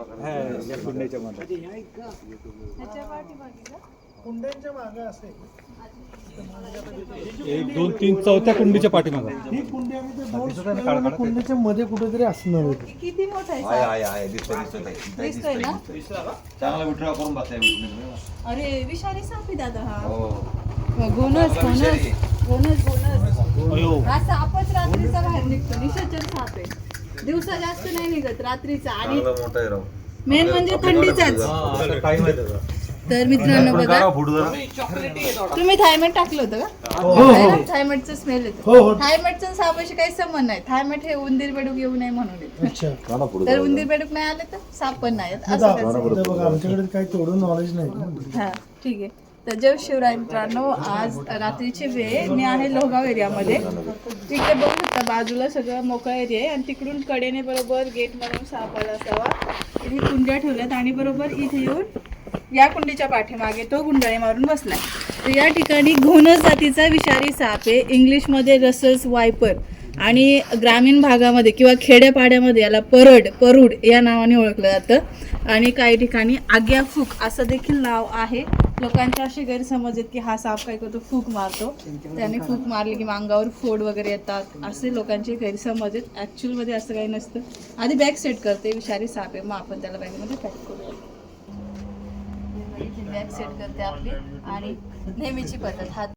हा, या कुंड्याच्या मागे. असेल. एक दोन तीन चौथ्या कुंडीच्या पाठीमागं. ही कुंडी ते? कुंडीच्या मध्ये कुठेतरी असणार होते. किती मोठा आहे दिसतोय ना? चांगला विठ्ठल करून बसलाय अरे विषारी साप दादा हा. हो. गोनस विषारी गोनस गोनस गोनस हा सापच रात्रीचा बाहेर निघतो. निशाचर साप आहे. दिवसा जास्त नाही निघत रात्रीचा. आणि चांगला मोठा आहे राव. मेन म्हणजे थंडीचाच. तर मित्रांनो बघा. काढा फुटू जरा. तुम्ही थायमेट टाकलं होतं का? थायमेटचं स्मेल हो, येतो. हो. थायमेटचं सापाशी काही संबंध नाही. थायमेट हे उंदीर बेडूक येऊ नये म्हणून येतं. अच्छा. काढा फुटू तर. उंदीर बेडूक नाही आले तर साप पण नाही येत. असं त्याचं. बघा आमच्याकडे काही तेवढं नॉलेज नाही. हा ठीक आहे. तर जय शिवराय मित्रांनो आज रात्रीची वेळ. मी आहे लोहगाव एरियामध्ये. तिकडे बघू शकता बाजूला सगळं मोकळा एरिया आहे. आणि तिकडून कडेने बरोबर गेट म्हणून सापडला असावा इथे कुंड्या ठेवल्यात. आणि बरोबर इथे येऊन या कुंडीच्या पाठीमागे तो गुंडाळी मारून बसलाय. तर या ठिकाणी घोणस जातीचा विषारी साप आहे. इंग्लिशमध्ये रसल्स वायपर. आणि ग्रामीण भागामध्ये किंवा खेड्यापाड्यामध्ये याला परड परूड या नावाने ओळखलं जातं. आणि काही ठिकाणी आग्याफूक असं देखील नाव आहे. लोकांचे असे गैरसमज आहेत की हा साप काय करतो? फूक मारतो. त्याने फूक मारली की अंगावर फोड वगैरे येतात. असे लोकांचे गैरसमज आहेत. ॲक्च्युअलमध्ये असं काही नसतं. आधी बॅग सेट करते. विषारी साप आहे. मग आपण त्याला बॅगमध्ये पॅक करूया बॅग सेट करते आपली. आणि नेहमीची पद्धत. हात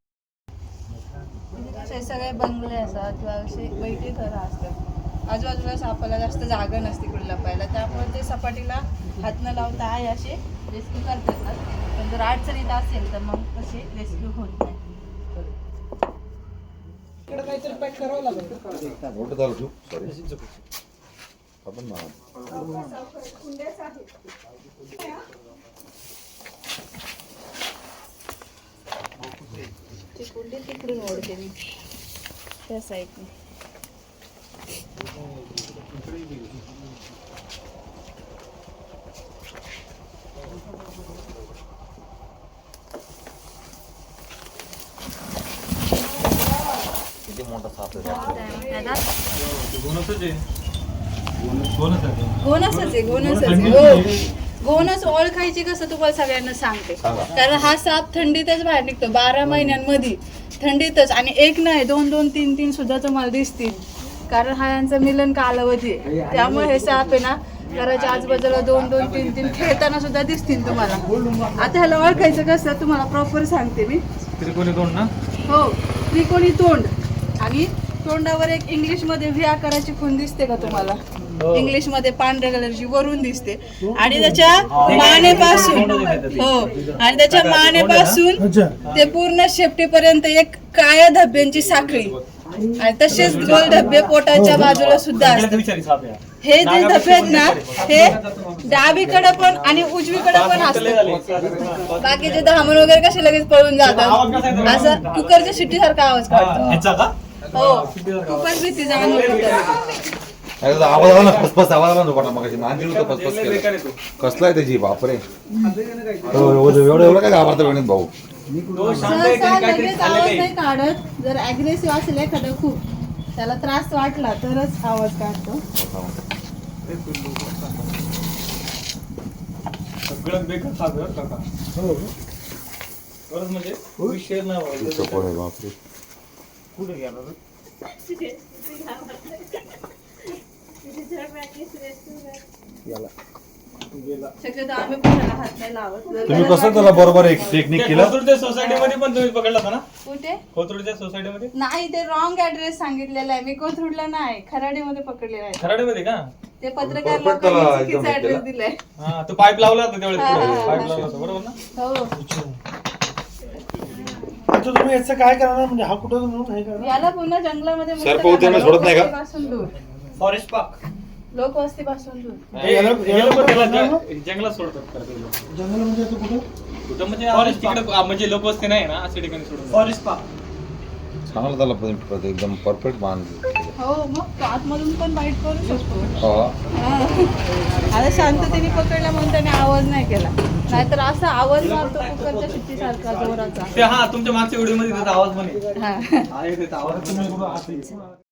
इथे कसे सगळे बंगले असतात किंवा असे बैठे घरं असतात. आजूबाजूला सापाला जास्त जागा नसते कुठे लपायला. त्यामुळे ते सपाटीला हात न लावता आहे असे रेस्क्यू करतात ना. पण जर अडचणीत असेल तर मग तसे रेस्क्यू होत नाही. आपण कुंडी तिकडून ओढते मी. त्या साईडने किती मोठा साप आहे? गोनसच. गोनसच हो. गोनस ओळखायची कसं तुम्हाला सगळ्यांना सांगते. सांगा. कारण हा साप थंडीतच बाहेर निघतो बारा महिन्यांमध्ये. थंडीतच. आणि एक नाही दोन दोन तीन तीन सुद्धा तुम्हाला दिसतील. कारण हा यांचा मिलन कालावधी आहे. त्यामुळे हे साप आहे ना घराच्या आजूबाजूला दोन दोन तीन तीन खेळताना सुद्धा दिसतील तुम्हाला. आता ह्याला ओळखायचं कसं तुम्हाला प्रॉपर सांगते मी. त्रिकोणी दोन ना? हो त्रिकोणी तोंड. आणि तोंडावर एक इंग्लिशमध्ये व्ही आकाराची खून दिसते का तुम्हाला? इंग्लिशमध्ये पांढऱ्या कलरची वरून दिसते. आणि त्याच्या मानेपासून हो. आणि त्याच्या मानेपासून अच्छा. ते पूर्ण शेपटीपर्यंत एक काळ्या धब्ब्यांची साखळी. आणि तसेच गोल धब्बे पोटाच्या बाजूला सुद्धा असतात. हे जे धब्बे आहेत ना हे डावीकडे पण आणि उजवीकडे पण असतात. बाकीचे धामण वगैरे कसे लगेच पळून जातात? असं कुकरच्या शिट्टी सारखा आवाज काढतो. हो. खूपच भीती जाणवत त्याचा आवाज आला ना फसफस आवाज आला ना मगाशी. फसफस केलं. कसला आहे त्याची बापरे. हो, एवढं एवढं एवढं काय घाबरतं वेणीत भाऊ? सहसा लगेच आवाज नाही काढत जर अग्रेसिव्ह असेल एखादं खूप त्याला त्रास वाटला तरच आवाज काढतो. सगळ्यात बेकार काका. हो. खरंच म्हणजे विषय नाही बापरे. कुठे? गेला. शक्यतो आम्ही पण त्याला हात नाही लावत. जर तुम्ही गरज कसं त्याला बरोबर एक टेक्निक केलं? कोथरूडच्या सोसायटीमध्ये पण तुम्ही पकडला होता ना? कुठे? कोथरूडच्या सोसायटीमध्ये नाही ते रॉंग ऍड्रेस सांगितलेला आहे. मी कोथरूडला नाही खराडीमध्ये पकडलेला आहे. खराडीमध्ये का? ते पत्रकार Perfect त्याला लोकांनी एकदम चुकीचा ऍड्रेस केला. दिलाय. हा तो पाईप लावला होता त्यावेळेस. पाईप लावला होता बरोबर ना? हो. आता तुम्ही याचं काय करणार? म्हणजे हा कुठं म्हणून हे करणार? याला पुन्हा जंगलामध्ये मुक्त करणार. सोडत नाही का? लोकवस्तीपासून दूर. Forest park. लोकवस्तीपासून दूर. हे याला- हे याला लोकं कुठं त्याला करणार ज- जंगलात सोडतात खरं ते लोकं. जंगल म्हणजे आता कुठं? कुठं म्हणजे फॉरेस्ट तिकडे आ, म्हणजे लोकवस्ती नाही ना अशा ठिकाणी सोडून. Forest park. चांगलं त्याला एकदम परफेक्ट हो मग तो आतमधून पण बाईट करू शकतो. हा. हा. आता शांततेने पकडला म्हणून त्याने आवाज नाही केला. नाहीतर असा आवाज मारतो कुकरच्या सारखा जोराचा. ते हा तुमच्या मागच्या व्हिडिओमध्ये त्याचा आवाज हा. आहे त्याचा आवाज.